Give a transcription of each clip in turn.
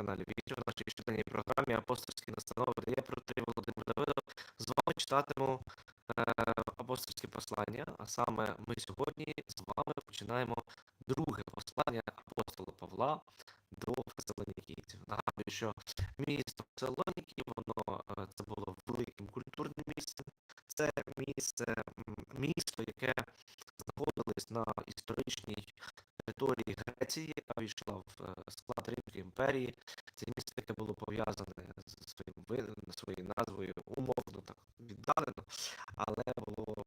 каналі Вітер в нашій щоденній програмі Апостольські настанови, де я проти Володимир Давидов. З вами читатиму е, апостольські послання, а саме ми сьогодні з вами починаємо друге послання апостола Павла до Фесалонікійців. Нагадую, що місто Фесалоніки, воно е, це було великим культурним місцем. Це місце, місто, яке знаходилось на історичній території Греції, яка війшла в е, склад Римської імперії. Це місто, яке було пов'язане з своїм своєю назвою, умовно так віддалено, але було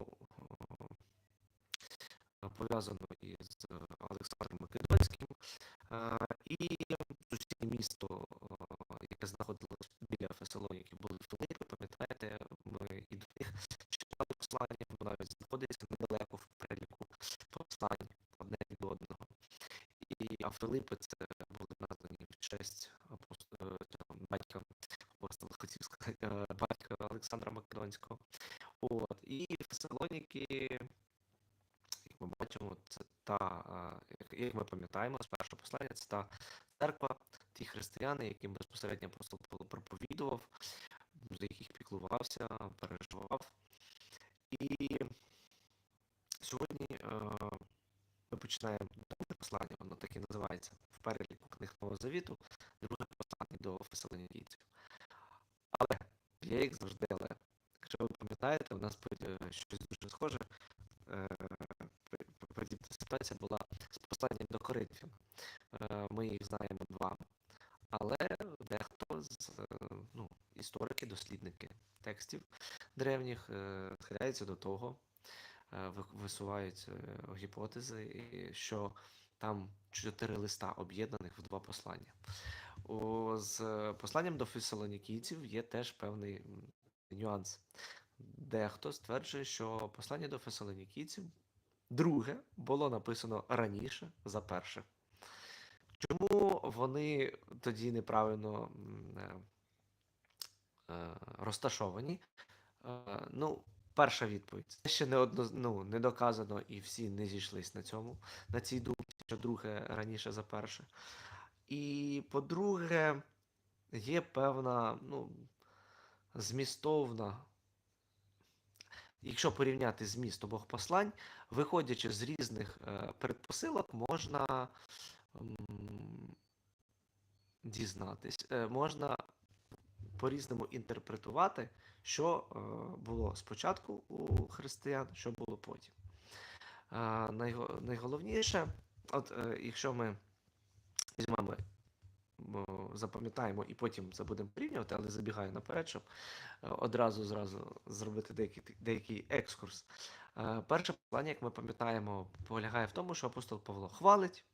е, пов'язано із Олександром Македонським. Е, І сусіднє місто, е, яке знаходилось біля Фесалоніки, були Филипи, пам'ятаєте, ми і до них читали послання, воно навіть знаходиться недалеко в переліку послань одне від одного. І а Филипи це були названі в честь апост... е, цього батька апостола, хотів сказати, е, батька Олександра От. І Фесалоніки, як ми бачимо, це та, як- ми пам'ятаємо, з першого послання, це та церква, ті християни, яким безпосередньо апостол проповідував, за яких піклувався, переживав. І сьогодні е, ми починаємо друге послання, воно так і називається в переліку книг Нового Завіту, друге послання до Фесалонікійців. Але є як завжди, але якщо ви пам'ятаєте, у нас е, щось дуже схоже. е, Подібна ситуація була з посланням до Коринфян. Е, Ми їх знаємо два. Але дехто з е, ну, історики, дослідники текстів древніх е, схиляються до того, е, висувають е, гіпотези, що там чотири листа об'єднаних в два послання. З е, посланням до фесалонікійців є теж певний нюанс. Дехто стверджує, що послання до фесалонікійців друге було написано раніше за перше. Чому вони тоді неправильно е, е, розташовані? Е, Ну, перша відповідь. Це ще не одно, ну, не доказано, і всі не зійшлись на цьому, на цій думці, що друге раніше за перше. І по-друге, є певна, ну, змістовна. Якщо порівняти зміст обох послань, виходячи з різних е, передпосилок, можна дізнатись, е, можна по-різному інтерпретувати, що е, було спочатку у християн, що було потім. Найголовніше, от якщо ми візьмемо, запам'ятаємо і потім це будемо порівнювати, але забігаю наперед, щоб е, одразу зразу зробити деякий, деякий екскурс. Е, Перше послання, як ми пам'ятаємо, полягає в тому, що апостол Павло хвалить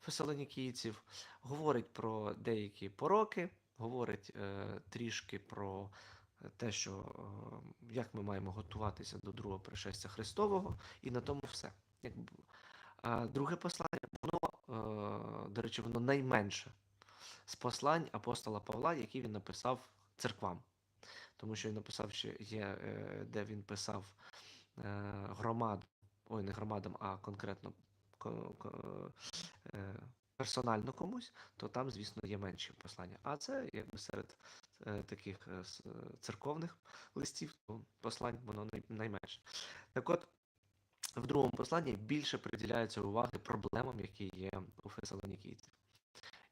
фесалонікійців, говорить про деякі пороки, говорить е, трішки про те, що е, як ми маємо готуватися до другого пришестя Христового, і на тому все. Друге послання, воно, е, до речі, воно найменше з послань апостола Павла, які він написав церквам. Тому що він написав, що є, е, де він писав е, громад, ой, не громадам, а конкретно ко- ко- е, персонально комусь, то там, звісно, є менші послання. А це якби серед таких церковних листів, то послань воно найменше. Так от, в другому посланні більше приділяється уваги проблемам, які є у фесалонікійців.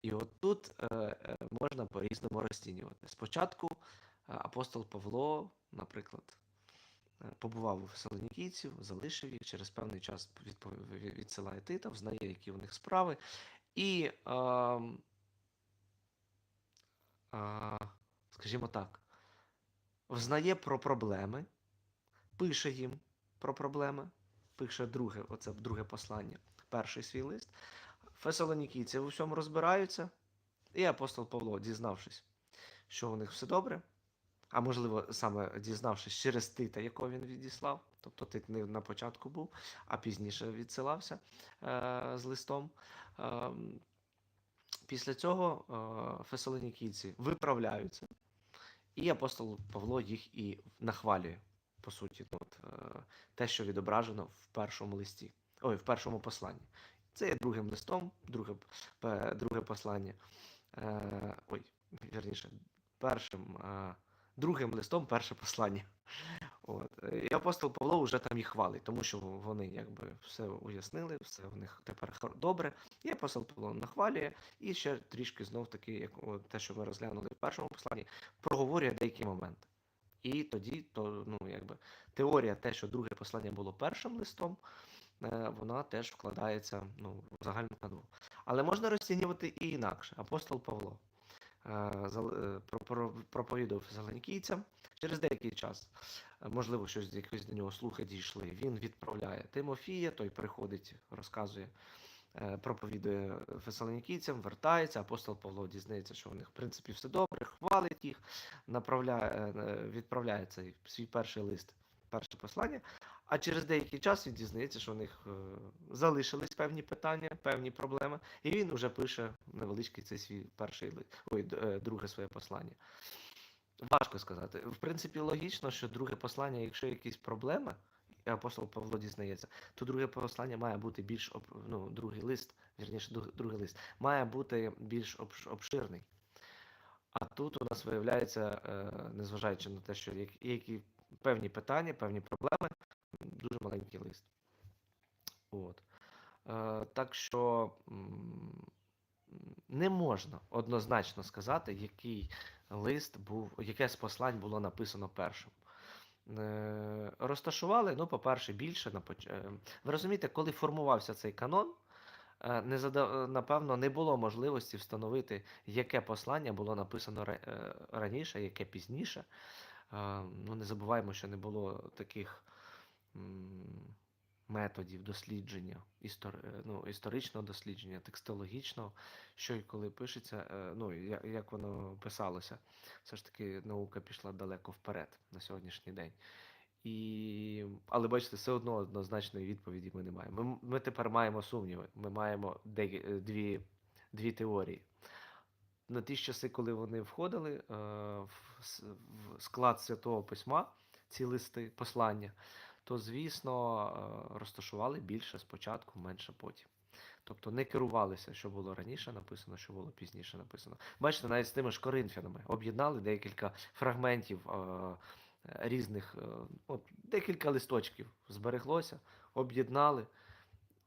І от тут е, е, можна по-різному розцінювати. Спочатку е, апостол Павло, наприклад, побував у фесалонікійців, залишив їх, через певний час відсилає Тита, взнає, які у них справи, і, ем, а, скажімо так, взнає про проблеми, пише їм про проблеми, пише друге, оце друге послання, перший свій лист. Фесалонікійці в усьому розбираються, і апостол Павло, дізнавшись, що у них все добре, а можливо, саме дізнавшись через Тита, якого він відіслав, тобто Тит не на початку був, а пізніше відсилався е, з листом. Е, після цього е, фесалонікійці виправляються, і апостол Павло їх і нахвалює, по суті, ну, от, е, те, що відображено в першому листі, ой, в першому посланні. Це є другим листом, друге, друге послання е, ой, вірніше, першим, е, другим листом, перше послання. От. е, І апостол Павло вже там їх хвалить, тому що вони якби все уяснили, все в них тепер добре. І апостол Павло нахвалює, і ще трішки знов таки, як те, що ми розглянули в першому посланні, проговорює деякі моменти. І тоді, то, ну, якби, теорія, те, що друге послання було першим листом, е, вона теж вкладається ну, в загальну канву. Але можна розцінювати і інакше. Апостол Павло е, е, про- про- проповідував фесалонікійцям через деякий час. е, Можливо, щось якось до нього слухи дійшли. Він відправляє Тимофія, той приходить, розказує, е, проповідує фесалонікійцям, вертається. Апостол Павло дізнається, що у них в принципі все добре, хвалить їх, направляє, е, відправляє цей свій перший лист, перше послання. А через деякий час він дізнається, що у них е, залишились певні питання, певні проблеми, і він вже пише невеличкий цей свій перший ой, е, друге своє послання. Важко сказати. В принципі, логічно, що друге послання, якщо якісь проблеми, і апостол Павло дізнається, то друге послання має бути більш ну, другий лист, вірніше, другий лист, має бути більш обш- обширний. А тут у нас виявляється, е, незважаючи на те, що як- які певні питання, певні проблеми, дуже маленький лист. От. Е, так що не можна однозначно сказати, який лист був, яке з послань було написано першим. Е, розташували, ну, по-перше, більше на поч... е, Ви розумієте, коли формувався цей канон, не зада... е, напевно, не було можливості встановити, яке послання було написано раніше, яке пізніше. Ну, не забуваємо, що не було таких методів дослідження, істор... е, ну, історичного дослідження, текстологічного, що і коли пишеться, е, ну, як воно писалося. Все ж таки наука пішла далеко вперед на сьогоднішній день. І... Але бачите, все одно однозначної відповіді ми не маємо. Ми, ми тепер маємо сумніви. Ми маємо де... дві, дві теорії. На ті часи, коли вони входили е, в, в склад Святого Письма, ці листи, послання, то, звісно, е, розташували більше спочатку, менше потім. Тобто не керувалися, що було раніше написано, що було пізніше написано. Бачите, навіть з тими ж коринфянами об'єднали декілька фрагментів е, різних, е, от, декілька листочків збереглося, об'єднали.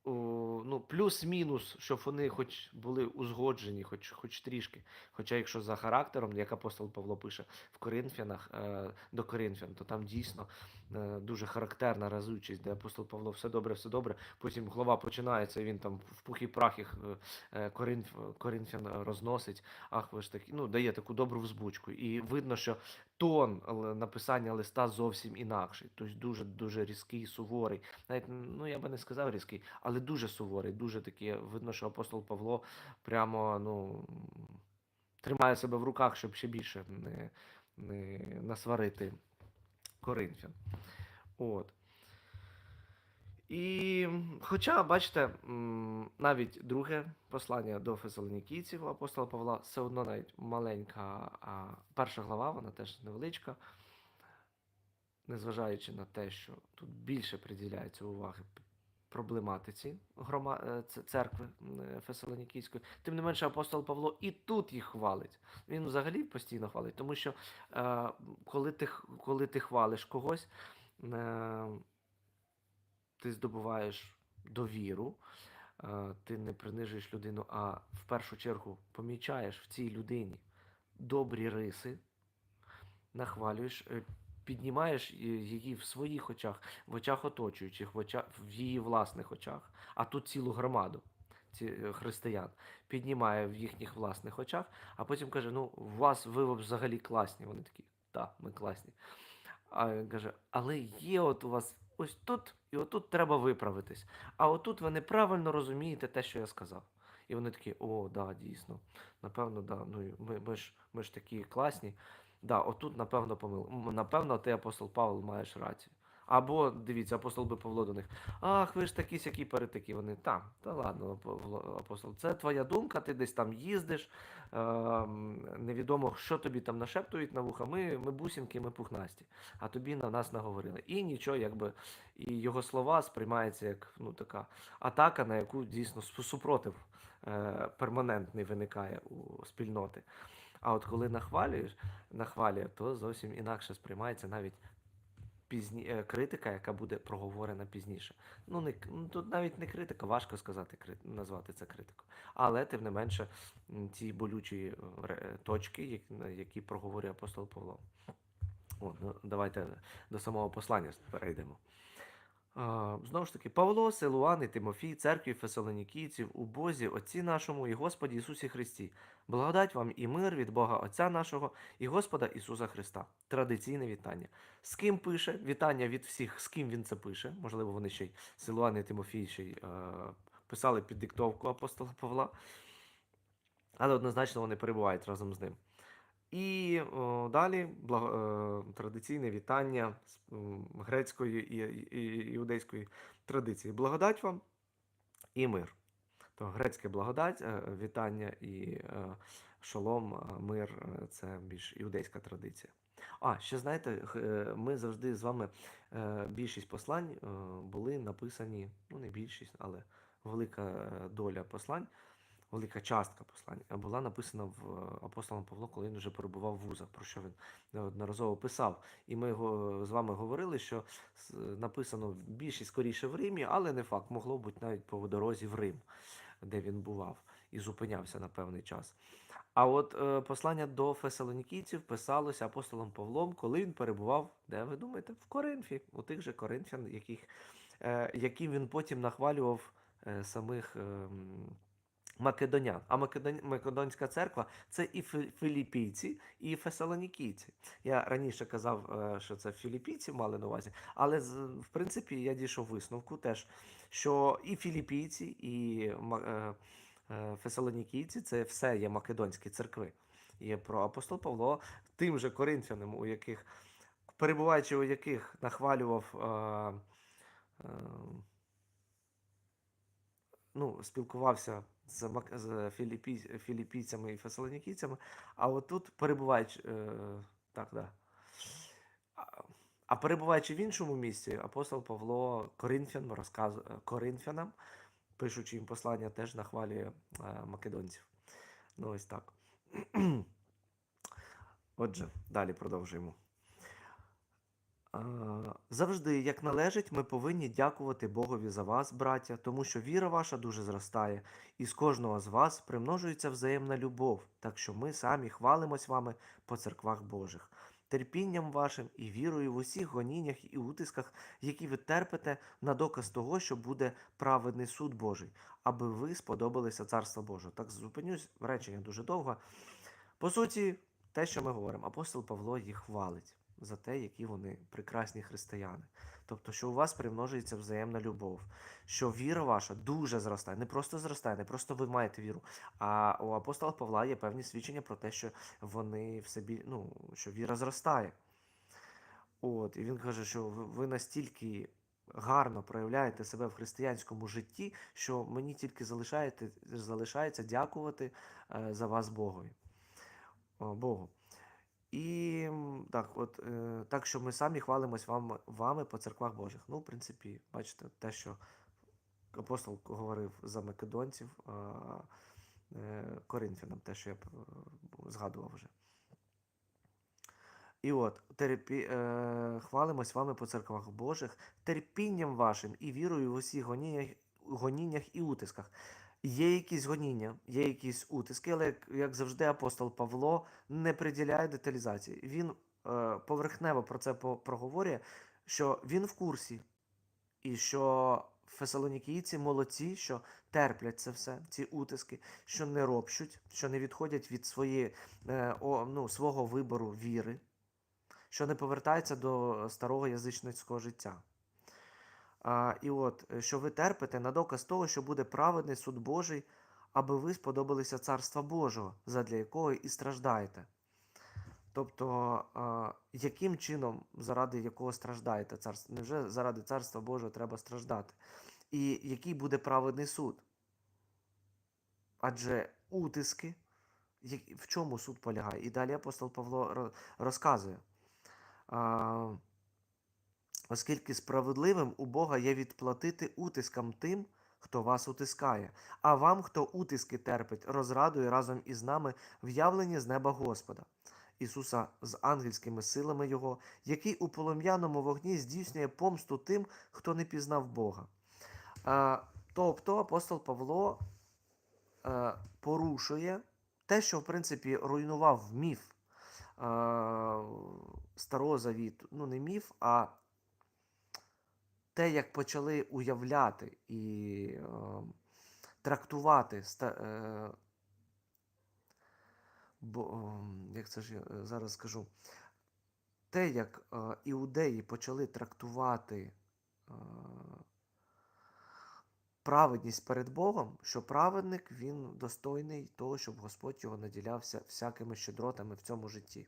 Ну, плюс-мінус, щоб вони хоч були узгоджені, хоч, хоч трішки. Хоча, якщо за характером, як апостол Павло пише в Коринфянах е, до Коринфян, то там дійсно е, дуже характерна разучість, де апостол Павло все добре, все добре. Потім глава починається, і він там в пух і прах їх е, е, Коринф, Коринфян розносить. Ах, ви ж такі, ну, дає таку добру взбучку. І видно, що тон написання листа зовсім інакший. Тобто дуже дуже різкий, суворий. Навіть ну я би не сказав різкий, але дуже суворий, дуже такий. Видно, що апостол Павло прямо ну тримає себе в руках, щоб ще більше не, не насварити коринфян. От. І хоча, бачите, навіть друге послання до фесалонікійців апостола Павла все одно навіть маленька, а перша глава, вона теж невеличка, незважаючи на те, що тут більше приділяється уваги проблематиці грома... е, церкви е, Фесалонікійської, тим не менше апостол Павло і тут їх хвалить. Він взагалі постійно хвалить, тому що е, коли, ти, коли ти хвалиш когось, е, ти здобуваєш довіру, е, ти не принижуєш людину, а в першу чергу помічаєш в цій людині добрі риси, нахвалюєш, е, піднімаєш е, її в своїх очах, в очах оточуючих, в, очах, в її власних очах, а тут цілу громаду ці, е, християн піднімає в їхніх власних очах, а потім каже: ну, у вас ви взагалі класні. Вони такі, так, ми класні. А він каже, але є от у вас ось тут, і отут треба виправитись. А отут ви неправильно розумієте те, що я сказав. І вони такі, о, да, дійсно. Напевно, да. Ну, ми, ми, ж, ми ж такі класні. Да, отут, напевно, помил. Напевно, ти, апостол Павло, маєш рацію. Або дивіться, апостол би Павло до них. Ах, ви ж такі сякі перетакі. Вони там, та ладно, апостол, це твоя думка, ти десь там їздиш. ем, невідомо, що тобі там нашептують на вуха. Ми, ми бусинки, ми пухнасті, а тобі на нас наговорили. І нічого, якби і його слова сприймаються як ну, така атака, на яку дійсно супротив е, перманентний виникає у спільноти. А от коли нахвалюєш, нахвалює, то зовсім інакше сприймається навіть пізні... е, критика, яка буде проговорена пізніше. Ну, не, ну, тут навіть не критика, важко сказати, назвати це критикою. Але тим не менше, ці болючі е, точки, які проговорює апостол Павло. О, ну, давайте до самого послання перейдемо. А, Знову ж таки, Павло, Силуан і Тимофій, церкві Фесалонікійців, у Бозі, Отці нашому і Господі Ісусі Христі. Благодать вам і мир від Бога Отця нашого і Господа Ісуса Христа. Традиційне вітання. З ким пише? Вітання від всіх, з ким він це пише. Можливо, вони ще й Силуан і Тимофій ще й е, писали під диктовку апостола Павла. Але однозначно вони перебувають разом з ним. І о, далі благо, е, традиційне вітання з грецької і, і, і іудейської традиції. Благодать вам і мир. То грецьке благодать, е, вітання і е, шолом, е, мир е, це більш іудейська традиція. А, ще знаєте, е, ми завжди з вами більшість послань були написані, ну не більшість, але велика доля послань велика частка послань е, була написана в е, апостолом Павло, коли він вже перебував в вузах, про що він неодноразово писав. І ми го- з вами говорили, що написано більшість скоріше в Римі, але не факт, могло бути навіть по дорозі в Рим, де він бував і зупинявся на певний час. А от е, послання до фесалонікійців писалося апостолом Павлом, коли він перебував, де ви думаєте, в Коринфі, у тих же коринфян, яких, е, яким він потім нахвалював е, самих. Македонян. А Македонська церква це і фі- філіппійці, і фесалонікійці. Я раніше казав, е, що це філіппійці мали на увазі, але в принципі я дійшов висновку теж, що і філіппійці, і е, е, фесалонікійці це все є македонські церкви. Є про апостол Павло тим же коринфянам, у яких, перебуваючи у яких нахвалював. Ну, спілкувався з, з філіппій, філіппійцями і фесалонікійцями, а отут перебуваючи, е, так, да. А, а перебуваючи в іншому місці, апостол Павло Коринфян розказує Коринфянам, пишучи їм послання, теж нахвалює е, македонців. Ну, ось так. Отже, далі продовжуємо. А, Завжди, як належить, ми повинні дякувати Богові за вас, браття, тому що віра ваша дуже зростає, і з кожного з вас примножується взаємна любов, так що ми самі хвалимось вами по церквах Божих, терпінням вашим і вірою в усіх гоніннях і утисках, які ви терпите на доказ того, що буде праведний суд Божий, аби ви сподобалися Царства Божого. Так зупинюсь, речення дуже довго. По суті, те, що ми говоримо, апостол Павло їх хвалить за те, які вони прекрасні християни. Тобто, що у вас примножується взаємна любов, що віра ваша дуже зростає, не просто зростає, не просто ви маєте віру. А у апостола Павла є певні свідчення про те, що вони в собі, ну, що віра зростає. От, і він каже, що ви настільки гарно проявляєте себе в християнському житті, що мені тільки залишається дякувати е, за вас Богові. Богу. І так, от, е, так що ми самі хвалимось вам, вами по церквах Божих. Ну, в принципі, бачите, те, що апостол говорив за македонців е, коринфянам, те, що я е, згадував вже. І от, терпі, е, хвалимось вами по церквах Божих, терпінням вашим і вірою в усіх гоніннях, гоніннях і утисках. Є якісь гоніння, є якісь утиски, але як, як завжди, апостол Павло не приділяє деталізації. Він е, поверхнево про це по- проговорює, що він в курсі, і що фесалонікійці молодці, що терплять це все, ці утиски, що не ропщуть, що не відходять від своєї, е, о, ну, свого вибору віри, що не повертаються до старого язичницького життя. А, і от, е, що ви терпите на доказ того, що буде праведний суд Божий, аби ви сподобалися Царства Божого, задля якого і страждаєте. Тобто, а, яким чином, заради якого страждаєте царство? Невже заради царства Божого треба страждати? І який буде праведний суд? Адже утиски, в чому суд полягає? І далі апостол Павло розказує. А, оскільки справедливим у Бога є відплатити утискам тим, хто вас утискає, а вам, хто утиски терпить, розрадує разом із нами в'явлені з неба Господа. Ісуса з ангельськими силами Його, який у полум'яному вогні здійснює помсту тим, хто не пізнав Бога. А, тобто апостол Павло е, порушує те, що в принципі руйнував міф е, Старого Завіту. Ну, не міф, а те, як почали уявляти і е, трактувати ста, е, бо, ем, як це ж я е, зараз скажу, те, як е, іудеї почали трактувати е, праведність перед Богом, що праведник він достойний того, щоб Господь його наділявся всякими щедротами в цьому житті.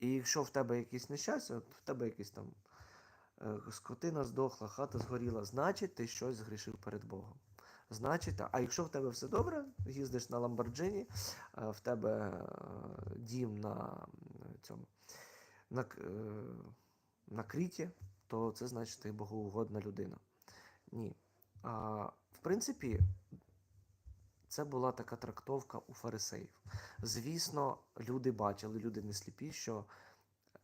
І якщо в тебе якісь нещастя, в тебе якісь там е, скотина здохла, хата згоріла, значить ти щось згрішив перед Богом. Значить, а якщо в тебе все добре, їздиш на Ламборджині, е, в тебе е, дім на цьому на, е, на кріті, то це значить ти богоугодна людина. Ні. А, в принципі, це була така трактовка у фарисеїв. Звісно, люди бачили, люди не сліпі, що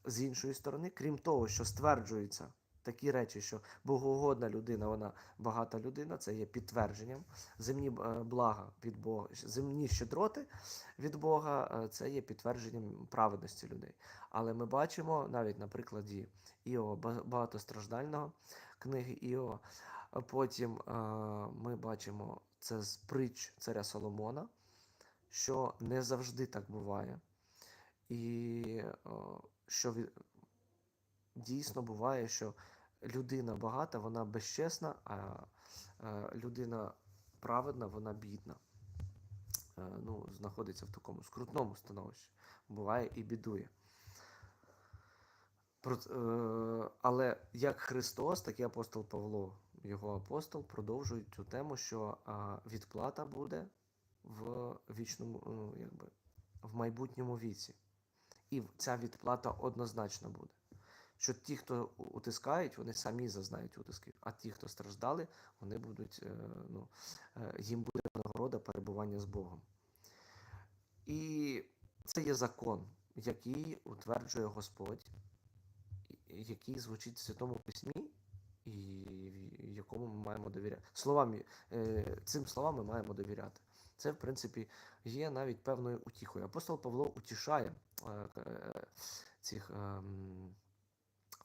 з іншої сторони, крім того, що стверджуються такі речі, що богоугодна людина, вона багата людина, це є підтвердженням. Земні е, блага від Бога, земні щедроти від Бога, е, це є підтвердженням праведності людей. Але ми бачимо навіть на прикладі ба- багатостраждального книги. А Потім е, ми бачимо це з притч царя Соломона, що не завжди так буває. І що. Дійсно буває, що людина багата, вона безчесна, а людина праведна, вона бідна. Е, ну, знаходиться в такому скрутному становищі. Буває і бідує. Е, але як Христос, так і апостол Павло, його апостол, продовжують цю тему, що відплата буде в вічному, ну, якби, в майбутньому віці. І ця відплата однозначно буде. Що ті, хто утискають, вони самі зазнають утиски, а ті, хто страждали, вони будуть, е, ну, е, їм буде нагорода перебування з Богом. І це є закон, який утверджує Господь, який звучить в Святому Письмі, і якому ми маємо довіряти. Словам, е, цим словам ми маємо довіряти. Це, в принципі, є навіть певною утіхою. Апостол Павло утішає цих ем,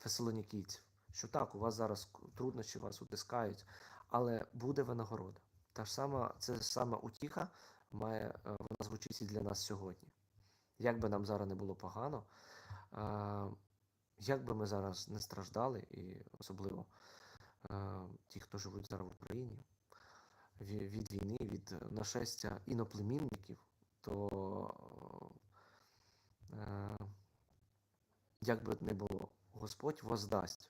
фесалонікійців, що так, у вас зараз труднощі, вас утискають, але буде винагорода. Та ж сама, це ж сама утіха має, е, вона звучить і для нас сьогодні. Як би нам зараз не було погано, е, як би ми зараз не страждали, і особливо е, ті, хто живуть зараз в Україні, від війни, від нашестя іноплемінників, то як би не було, Господь воздасть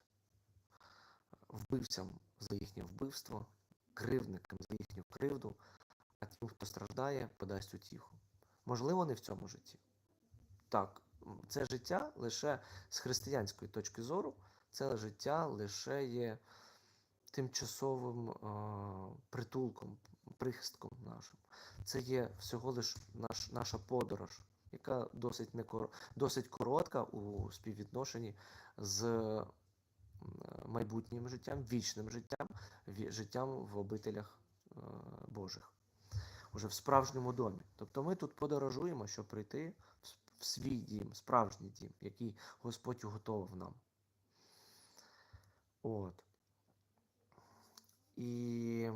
вбивцям за їхнє вбивство, кривдникам за їхню кривду, а тим, хто страждає, подасть утіху. Можливо, не в цьому житті. Так, це життя лише з християнської точки зору, це життя лише є тимчасовим а, притулком, прихистком нашим. Це є всього лиш наш, наша подорож, яка досить, не кор... досить коротка у співвідношенні з майбутнім життям, вічним життям, життям в обителях е, Божих, уже в справжньому домі. Тобто ми тут подорожуємо, щоб прийти в свій дім, справжній дім, який Господь уготовив нам. От. І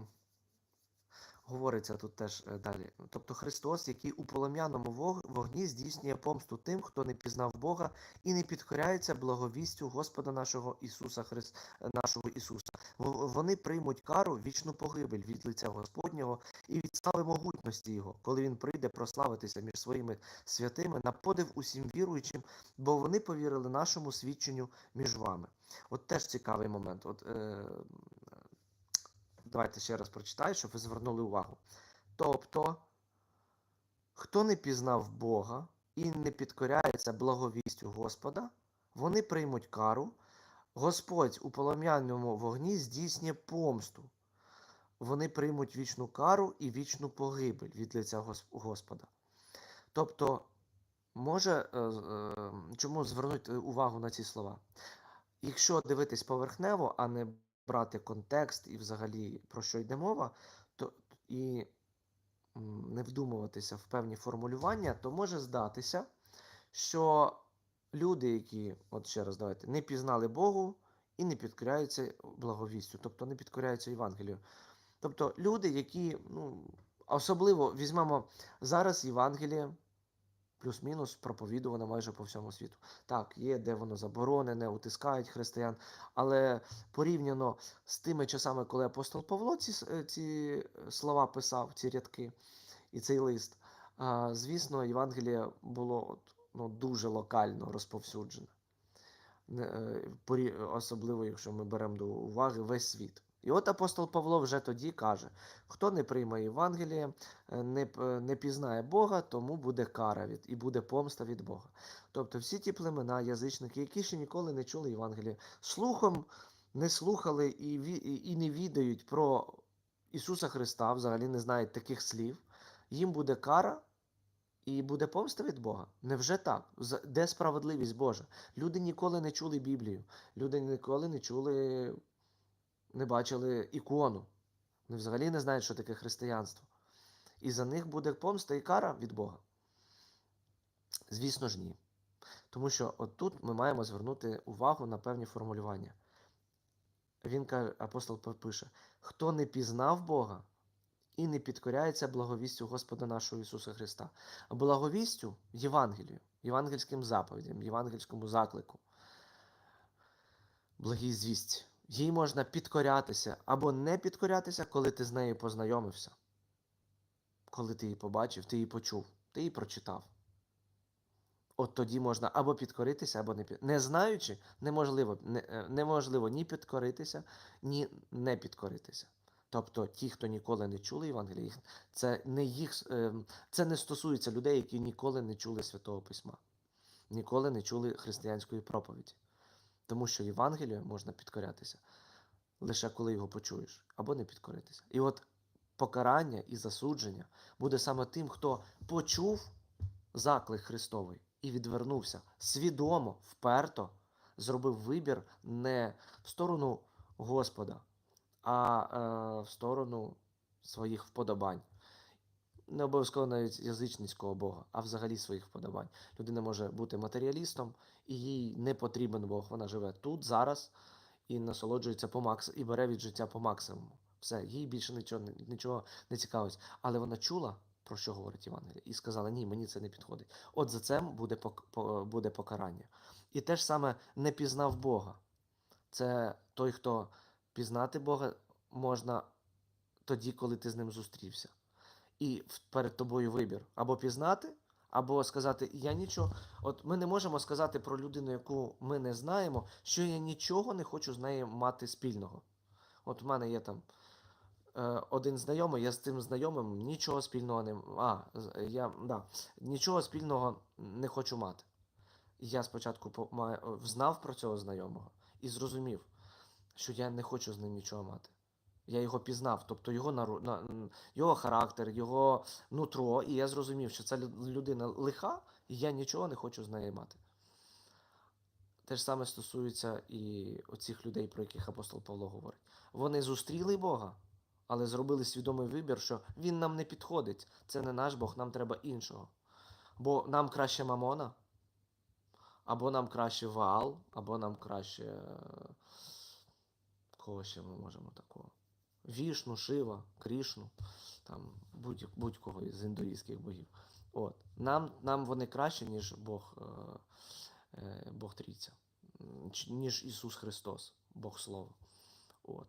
Говориться тут теж е, далі. Тобто Христос, який у полум'яному вог- вогні здійснює помсту тим, хто не пізнав Бога і не підкоряється благовістю Господа нашого Ісуса Христ... нашого Ісуса. Вони приймуть кару вічну погибель від лиця Господнього і від слави могутності Його, коли Він прийде прославитися між своїми святими на подив усім віруючим, бо вони повірили нашому свідченню між вами. От теж цікавий момент. От, е, давайте ще раз прочитаю, щоб ви звернули увагу. Тобто, хто не пізнав Бога і не підкоряється благовістю Господа, вони приймуть кару. Господь у полум'яному вогні здійснює помсту. Вони приймуть вічну кару і вічну погибель від лиця Господа. Тобто, може, е, е, чому звернути увагу на ці слова? Якщо дивитись поверхнево, а не брати контекст і взагалі про що йде мова, то і не вдумуватися в певні формулювання, то може здатися, що люди, які, от ще раз давайте, не пізнали Богу і не підкоряються благовістю, тобто не підкоряються Євангелію. Тобто люди, які, ну, особливо візьмемо зараз Євангеліє, плюс-мінус проповідувано майже по всьому світу. Так, є, де воно заборонене, утискають християн, але порівняно з тими часами, коли апостол Павло ці, е, ці слова писав, ці рядки і цей лист, звісно, Євангеліє було ну, дуже локально розповсюджене. Не, е, Особливо, якщо ми беремо до уваги весь світ. І от апостол Павло вже тоді каже: хто не прийме Євангеліє, е, не, е, не пізнає Бога, тому буде кара від і буде помста від Бога. Тобто всі ті племена, язичники, які ще ніколи не чули Євангелія, слухом не слухали і, і, і не відають про Ісуса Христа, взагалі не знають таких слів, їм буде кара. І буде помста від Бога. Невже так? Де справедливість Божа? Люди ніколи не чули Біблію. Люди ніколи не чули, не бачили ікону. Вони взагалі не знають, що таке християнство. І за них буде помста і кара від Бога. Звісно ж, ні. Тому що отут ми маємо звернути увагу на певні формулювання. Він каже, апостол пише: хто не пізнав Бога і не підкоряється благовістю Господа нашого Ісуса Христа, а благовістю Євангелію, євангельським заповідям, євангельському заклику. Благій звісті. Їй можна підкорятися або не підкорятися, коли ти з нею познайомився. Коли ти її побачив, ти її почув, ти її прочитав. От тоді можна або підкоритися, або не під... Не знаючи, неможливо, не, е, неможливо ні підкоритися, ні не підкоритися. Тобто ті, хто ніколи не чули Євангелія, це не їх, е, це не стосується людей, які ніколи не чули Святого Письма, ніколи не чули християнської проповіді. Тому що Євангелію можна підкорятися лише коли його почуєш, або не підкоритися. І от покарання і засудження буде саме тим, хто почув заклик Христовий і відвернувся свідомо, вперто зробив вибір не в сторону Господа, а е, в сторону своїх вподобань. Не обов'язково навіть язичницького Бога, а взагалі своїх вподобань. Людина може бути матеріалістом, і їй не потрібен Бог. Вона живе тут, зараз і насолоджується по макс... і бере від життя по максимуму. Все, їй більше нічого, нічого не цікавить. Але вона чула, про що говорить Євангеліє, і сказала: ні, мені це не підходить. От за це буде, буде покарання. І те ж саме не пізнав Бога. Це той, хто пізнати Бога можна тоді, коли ти з ним зустрівся. І перед тобою вибір або пізнати, або сказати Я нічого. От ми не можемо сказати про людину, яку ми не знаємо, що я нічого не хочу з нею мати спільного. От в мене є там е, один знайомий, я з цим знайомим нічого спільного не а, я, да, нічого спільного не хочу мати. Я спочатку по- знав про цього знайомого і зрозумів, що я не хочу з ним нічого мати. Я його пізнав, тобто його нару... його характер, його нутро, і я зрозумів, що ця людина лиха, і я нічого не хочу з нею мати. Те ж саме стосується і оцих людей, про яких апостол Павло говорить. Вони зустріли Бога, але зробили свідомий вибір, що Він нам не підходить. Це не наш Бог, нам треба іншого. Бо нам краще Мамона, або нам краще Ваал, або нам краще. Кого ще ми можемо такого Вішну, Шива, Крішну, там будь- будь-кого із індуїзьких богів. От. Нам, нам вони краще, ніж Бог, е, е, Бог Трійця, ніж Ісус Христос, Бог Слово. От.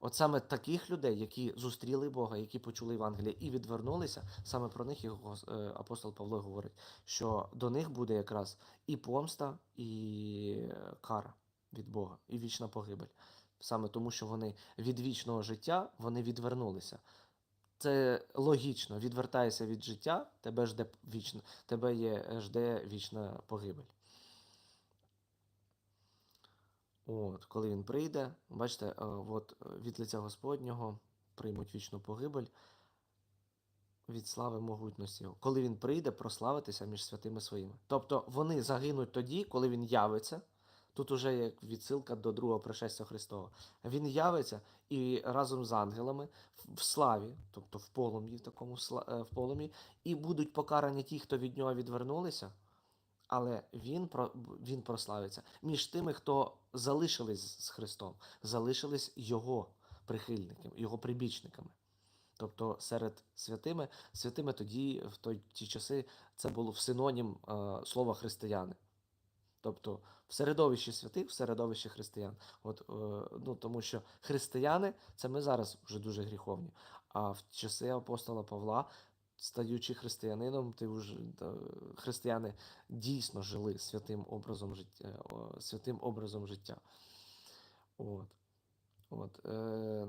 От саме таких людей, які зустріли Бога, які почули Євангеліє і відвернулися, саме про них гос- е, апостол Павло говорить, що до них буде якраз і помста, і е, кара від Бога, і вічна погибель. Саме тому, що вони від вічного життя вони відвернулися. Це логічно. Відвертаєшся від життя, тебе жде вічна, тебе є, жде вічна погибель. От, коли він прийде, бачите, е, от е, від лиця Господнього приймуть вічну погибель від слави могутності. Коли він прийде, прославитися між святими своїми. Тобто вони загинуть тоді, коли він явиться. Тут уже є відсилка до другого пришестя Христова. Він явиться і разом з ангелами в- славі, тобто в полум'ї, такому е, в полум'ї, і будуть покарані ті, хто від нього відвернулися, але він, він прославиться між тими, хто залишились з Христом, залишились його прихильниками, його прибічниками. Тобто серед святими, святими тоді, в ті часи, це було в синонім е, слова християни. Тобто в середовищі святих, в середовищі християн. От, е, ну, тому що християни це ми зараз вже дуже гріховні. А в часи апостола Павла, стаючи християнином, ти вже, е, християни дійсно жили святим образом життя. о, Святим образом життя. От. От, е,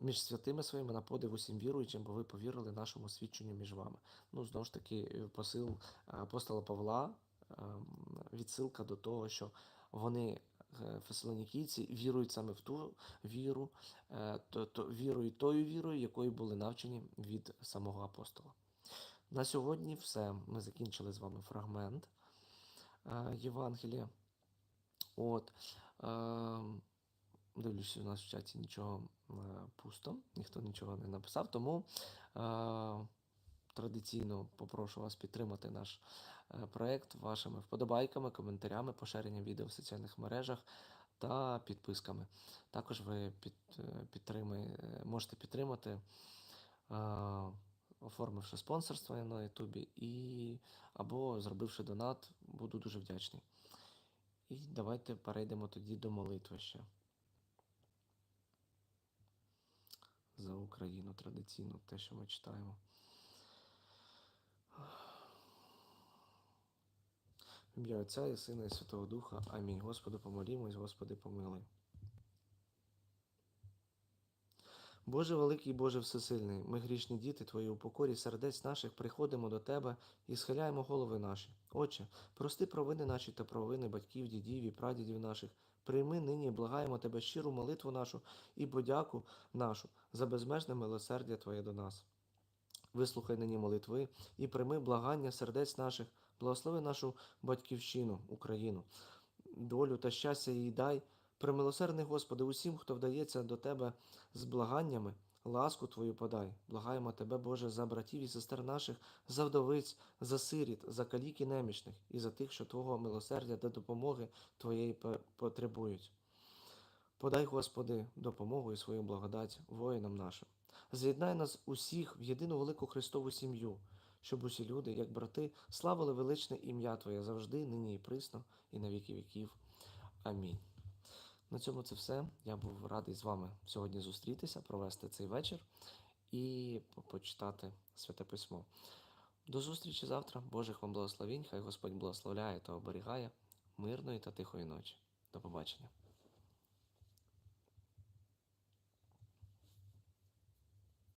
між святими своїми на подив усім віруючим, бо ви повірили нашому свідченню між вами. Ну, знову ж таки, е, посил апостола Павла, відсилка до того, що вони, е, фесалонікійці, вірують саме в ту віру, е, то, то, вірують тою вірою, якою були навчені від самого апостола. На сьогодні все. Ми закінчили з вами фрагмент е, Євангелія. От. ем, Дивлюся, у нас в чаті нічого е, пусто, ніхто нічого не написав. Тому е, традиційно попрошу вас підтримати наш е, проект вашими вподобайками, коментарями, поширенням відео в соціальних мережах та підписками. Також ви під, е, підтримай, е, можете підтримати, е, оформивши спонсорство на Ютубі або зробивши донат, буду дуже вдячний. І давайте перейдемо тоді до молитви ще. за Україну традиційно, те, що ми читаємо. В ім'я Отця і Сина і Святого Духа. Амінь. Господи, помолімось, Господи, помилуй. Боже великий, Боже всесильний, ми грішні діти Твої у покорі сердець наших приходимо до Тебе і схиляємо голови наші. Отче, прости провини наші та провини батьків, дідів і прадідів наших. Прийми нині, благаємо Тебе щиру молитву нашу і подяку нашу за безмежне милосердя Твоє до нас. Вислухай нині молитви і прийми благання сердець наших, благослови нашу батьківщину, Україну, долю та щастя їй дай. Примилосердний Господи, усім, хто вдається до Тебе з благаннями, ласку Твою подай. Благаємо Тебе, Боже, за братів і сестер наших, за вдовиць, за сиріт, за калік і немічних, і за тих, що Твого милосердя та допомоги Твоєї потребують. Подай, Господи, допомогу і свою благодать воїнам нашим. З'єднай нас усіх в єдину велику Христову сім'ю, щоб усі люди, як брати, славили величне ім'я Твоє завжди, нині і присно, і на віки віків. Амінь. На цьому це все. Я був радий з вами сьогодні зустрітися, провести цей вечір і почитати Святе Письмо. До зустрічі завтра. Божих вам благословінь. Хай Господь благословляє та оберігає мирної та тихої ночі. До побачення.